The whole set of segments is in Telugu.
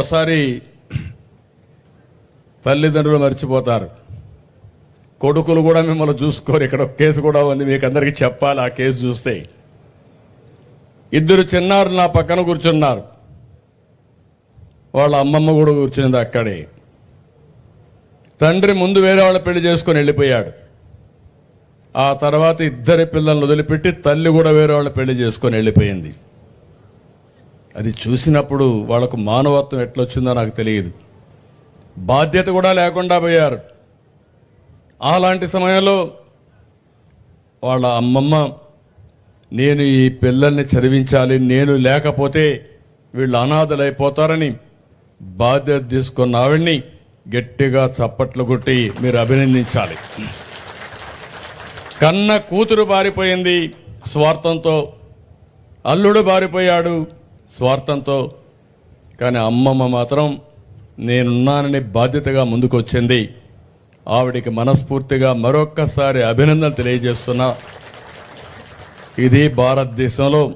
ఒకసారి తల్లిదండ్రులు మర్చిపోతారు. కొడుకులు కూడా మిమ్మల్ని చూసుకోరు. ఇక్కడ ఒక కేసు కూడా ఉంది. మీకు అందరికీ చెప్పాలి ఆ కేసు చూస్తే. ఇద్దరు చిన్నారు నా పక్కన కూర్చున్నారు. వాళ్ళ అమ్మమ్మ కూడా కూర్చున్నది అక్కడే. తండ్రి ముందు వేరే వాళ్ళ పెళ్ళి చేసుకొని వెళ్ళిపోయాడు. ఆ తర్వాత ఇద్దరి పిల్లల్ని వదిలిపెట్టి తల్లి కూడా వేరే వాళ్ళ పెళ్ళి చేసుకొని వెళ్ళిపోయింది. అది చూసినప్పుడు వాళ్ళకు మానవత్వం ఎట్లొచ్చిందో నాకు తెలియదు. బాధ్యత కూడా లేకుండా పోయారు. అలాంటి సమయంలో వాళ్ళ అమ్మమ్మ నేను ఈ పిల్లల్ని చదివించాలి నేను లేకపోతే వీళ్ళు అనాథలైపోతారని బాధ్యత తీసుకున్న ఆవిడ్ని గట్టిగా చప్పట్లు కొట్టి మీరు అభినందించాలి. కన్న కూతురు బారిపోయింది స్వార్థంతో. అల్లుడు బారిపోయాడు స్వార్థంతో కానీ అమ్మమ్మ మాత్రం నేనున్నానని బాధ్యతగా ముందుకొచ్చింది. ఆవిడికి మనస్ఫూర్తిగా మరొక్కసారి అభినందనలు తెలియజేస్తున్నా. ఇది భారతదేశంలో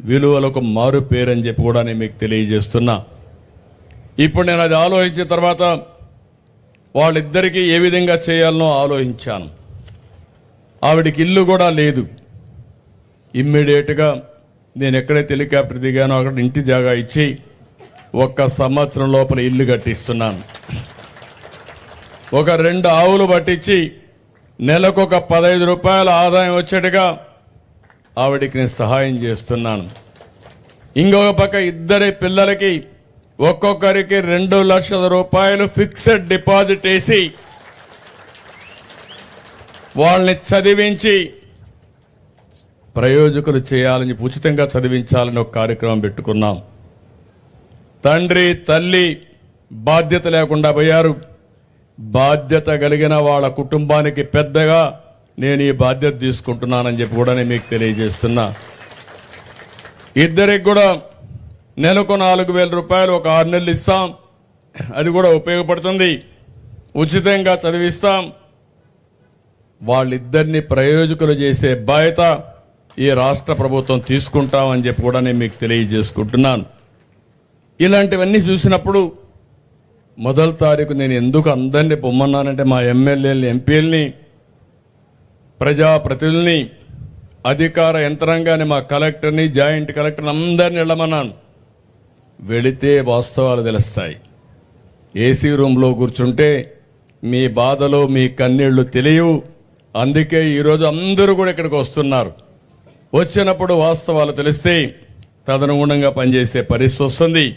విలువలకు మారు పేరని చెప్పి కూడా నేను మీకు తెలియజేస్తున్నా. ఇప్పుడు నేను అది ఆలోచించిన తర్వాత వాళ్ళిద్దరికీ ఏ విధంగా చేయాలనో ఆలోచించాను. ఆవిడికి ఇల్లు కూడా లేదు. ఇమ్మీడియట్గా నేను ఎక్కడైతే హెలికాప్టర్ దిగానో అక్కడ ఇంటి జాగా ఇచ్చి ఒక్క సంవత్సరం లోపల ఇల్లు కట్టిస్తున్నాను. ఒక రెండు ఆవులు పట్టించి నెలకు ఒక పదహైదు రూపాయల ఆదాయం వచ్చేట్టుగా ఆవిడికి నేను సహాయం చేస్తున్నాను. ఇంకొక పక్క ఇద్దరి పిల్లలకి ఒక్కొక్కరికి రెండు లక్షల రూపాయలు ఫిక్స్డ్ డిపాజిట్ వేసి వాళ్ళని చదివించి ప్రయోజకులు చేయాలని ఉచితంగా చదివించాలని ఒక కార్యక్రమం పెట్టుకున్నాం. తండ్రి తల్లి బాధ్యత లేకుండా పోయారు. బాధ్యత కలిగిన వాళ్ళ కుటుంబానికి పెద్దగా నేను ఈ బాధ్యత తీసుకుంటున్నానని చెప్పి కూడా నేను మీకు తెలియజేస్తున్నా. ఇద్దరికి కూడా నెలకు నాలుగు వేల రూపాయలు ఒక ఆరు నెలలు ఇస్తాం. అది కూడా ఉపయోగపడుతుంది. ఉచితంగా చదివిస్తాం. వాళ్ళిద్దరిని ప్రయోజకులు చేసే బాధ్యత ఈ రాష్ట్ర ప్రభుత్వం తీసుకుంటామని చెప్పి కూడా నేను మీకు తెలియజేసుకుంటున్నాను. ఇలాంటివన్నీ చూసినప్పుడు మొదటి తారీఖు నేను ఎందుకు అందరినీ పొమ్మన్నానంటే మా ఎమ్మెల్యేలని ఎంపీలని ప్రజాప్రతినిధుల్ని అధికార యంత్రాంగాన్ని మా కలెక్టర్ని జాయింట్ కలెక్టర్ని అందరిని వెళ్ళమన్నాను. వెళితే వాస్తవాలు తెలుస్తాయి. ఏసీ రూమ్లో కూర్చుంటే మీ బాధలు మీ కన్నీళ్ళు తెలియవు. అందుకే ఈరోజు అందరూ కూడా ఇక్కడికి వస్తున్నారు. వచ్చినప్పుడు వాస్తవాలు తెలిస్తే తదనుగుణంగా పనిచేసే పరిస్థితి వస్తుంది.